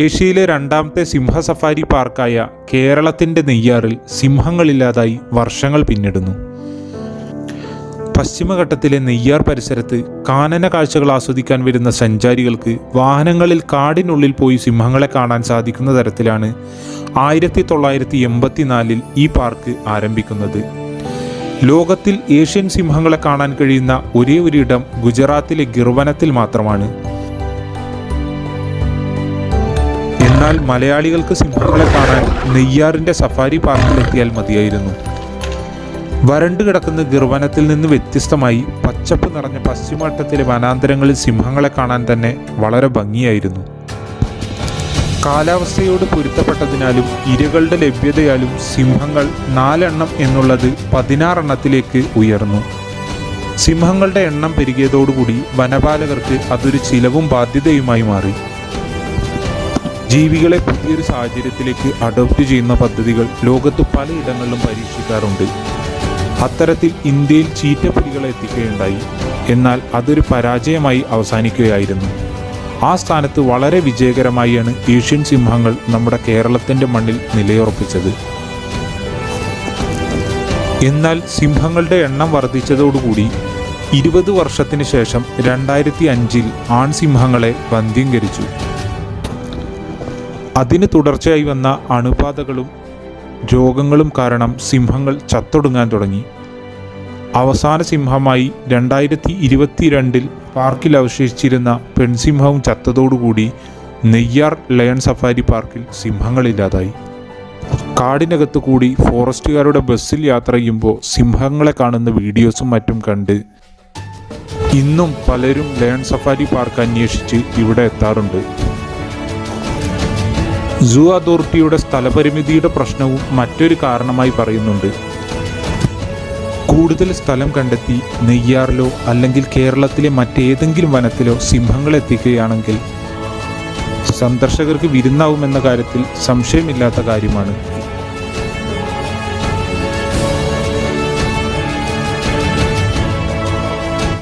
ഏഷ്യയിലെ രണ്ടാമത്തെ സിംഹ സഫാരി പാർക്കായ കേരളത്തിന്റെ നെയ്യാറിൽ സിംഹങ്ങളില്ലാതായി വർഷങ്ങൾ പിന്നിടുന്നു. പശ്ചിമഘട്ടത്തിലെ നെയ്യാർ പരിസരത്ത് കാനന കാഴ്ചകൾ ആസ്വദിക്കാൻ വരുന്ന സഞ്ചാരികൾക്ക് വാഹനങ്ങളിൽ കാടിനുള്ളിൽ പോയി സിംഹങ്ങളെ കാണാൻ സാധിക്കുന്ന തരത്തിലാണ് ആയിരത്തി തൊള്ളായിരത്തി എൺപത്തിനാലിൽ ഈ പാർക്ക് ആരംഭിക്കുന്നത്. ലോകത്തിൽ ഏഷ്യൻ സിംഹങ്ങളെ കാണാൻ കഴിയുന്ന ഒരേ ഒരു ഇടം ഗുജറാത്തിലെ ഗിർവനത്തിൽ മാത്രമാണ്. എന്നാൽ മലയാളികൾക്ക് സിംഹങ്ങളെ കാണാൻ നെയ്യാറിന്റെ സഫാരി പാർക്കിലെത്തിയാൽ മതിയായിരുന്നു. വരണ്ടു കിടക്കുന്ന ഗിർവനത്തിൽ നിന്ന് വ്യത്യസ്തമായി പച്ചപ്പ് നിറഞ്ഞ പശ്ചിമഘട്ടത്തിലെ വനാന്തരങ്ങളിൽ സിംഹങ്ങളെ കാണാൻ തന്നെ വളരെ ഭംഗിയായിരുന്നു. കാലാവസ്ഥയോട് പൊരുത്തപ്പെട്ടതിനാലും ഇരകളുടെ ലഭ്യതയാലും സിംഹങ്ങൾ നാലെണ്ണം എന്നുള്ളത് പതിനാറെണ്ണത്തിലേക്ക് ഉയർന്നു. സിംഹങ്ങളുടെ എണ്ണം പെരുകിയതോടുകൂടി വനപാലകർക്ക് അതൊരു ചിലവും ബാധ്യതയുമായി മാറി. ജീവികളെ പുതിയൊരു സാഹചര്യത്തിലേക്ക് അഡോപ്റ്റ് ചെയ്യുന്ന പദ്ധതികൾ ലോകത്ത് പലയിടങ്ങളിലും പരീക്ഷിക്കാറുണ്ട്. അത്തരത്തിൽ ഇന്ത്യയിൽ ചീറ്റപ്പുലികളെ എത്തിക്കുകയുണ്ടായി. എന്നാൽ അതൊരു പരാജയമായി അവസാനിക്കുകയായിരുന്നു. ആ സ്ഥാനത്ത് വളരെ വിജയകരമായാണ് ഏഷ്യൻ സിംഹങ്ങൾ നമ്മുടെ കേരളത്തിന്റെ മണ്ണിൽ നിലയുറപ്പിച്ചത്. എന്നാൽ സിംഹങ്ങളുടെ എണ്ണം വർദ്ധിച്ചതോടുകൂടി ഇരുപത് വർഷത്തിന് ശേഷം രണ്ടായിരത്തി അഞ്ചിൽ ആൺസിംഹങ്ങളെ വന്ധ്യംകരിച്ചു അതിന് തുടർച്ചയായി വന്ന അണുബാധകളും രോഗങ്ങളും കാരണം സിംഹങ്ങൾ ചത്തൊടുങ്ങാൻ തുടങ്ങി. അവസാന സിംഹമായി രണ്ടായിരത്തി ഇരുപത്തിരണ്ടിൽ പാർക്കിൽ അവശേഷിച്ചിരുന്ന പെൺസിംഹവും ചത്തതോടുകൂടി നെയ്യാർ ലയൺ സഫാരി പാർക്കിൽ സിംഹങ്ങളില്ലാതായി കാടിനകത്ത് കൂടി ഫോറസ്റ്റുകാരുടെ ബസ്സിൽ യാത്ര ചെയ്യുമ്പോൾ സിംഹങ്ങളെ കാണുന്ന വീഡിയോസും മറ്റും കണ്ട് ഇന്നും പലരും ലയൺ സഫാരി പാർക്ക് അന്വേഷിച്ച് ഇവിടെ എത്താറുണ്ട്. സൂ അതോറിറ്റിയുടെ സ്ഥലപരിമിതിയുടെ പ്രശ്നവും മറ്റൊരു കാരണമായി പറയുന്നുണ്ട്. കൂടുതൽ സ്ഥലം കണ്ടെത്തി നെയ്യാറിലോ അല്ലെങ്കിൽ കേരളത്തിലെ മറ്റേതെങ്കിലും വനത്തിലോ സിംഹങ്ങൾ എത്തിക്കുകയാണെങ്കിൽ സന്ദർശകർക്ക് വിരുന്നാവുമെന്ന കാര്യത്തിൽ സംശയമില്ലാത്ത കാര്യമാണ്.